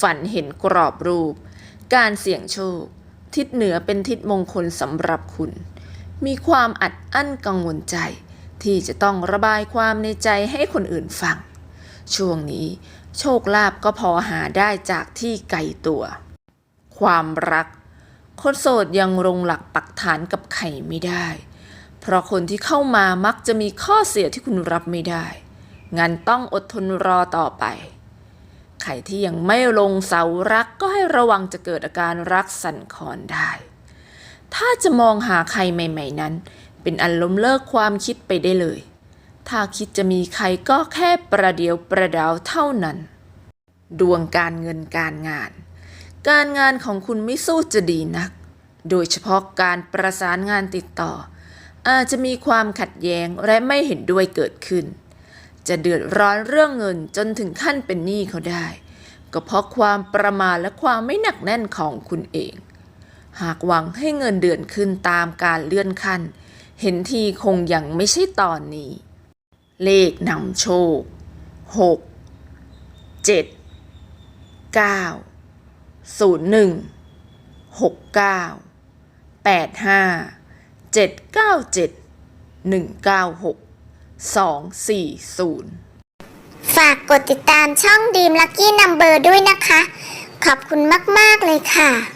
ฝันเห็นกรอบรูป การเสี่ยงโชค ทิศเหนือเป็นทิศมงคลสำหรับคุณ มีความอัดอั้นกังวลใจ ที่จะต้องระบายความในใจให้คนอื่นฟัง ช่วงนี้ โชคลาภก็พอหาได้จากที่ไกลตัว ความรัก คนโสดยังลงหลักปักฐานกับใครไม่ได้ เพราะคนที่เข้ามามักจะมีข้อเสียที่คุณรับไม่ได้งั้นต้องอดทนรอต่อไป ใครที่ยังไม่ลงเสารักก็ให้ระวังจะเกิดอาการรักสั่นคลอนได้ ถ้าจะมองหาใครใหม่ ๆ นั้น เป็นอันล้มเลิกความคิดไปได้เลย ถ้าคิดจะมีใครก็แค่ประเดียวประดาวเท่านั้น ดวงการเงินการงาน การงานของคุณไม่สู้จะดีนัก โดยเฉพาะการประสานงานติดต่อ อาจจะมีความขัดแย้งและไม่เห็นด้วยเกิดขึ้นจะเดือดร้อนเรื่องเงินจนถึงขั้นเป็นหนี้เขาได้ ก็เพราะความประมาทและความไม่หนักแน่นของคุณเอง หากหวังให้เงินเดือนขึ้นตามการเลื่อนขั้น เห็นทีคงยังไม่ใช่ตอนนี้ เลขนำโชค 6 7 9 01 69 85 797 196 240 ฝากกดติดตามช่องดีมลั c กี้นัมเบอร์ด้วยนะคะ ขอบคุณมาก ๆ เลยค่ะ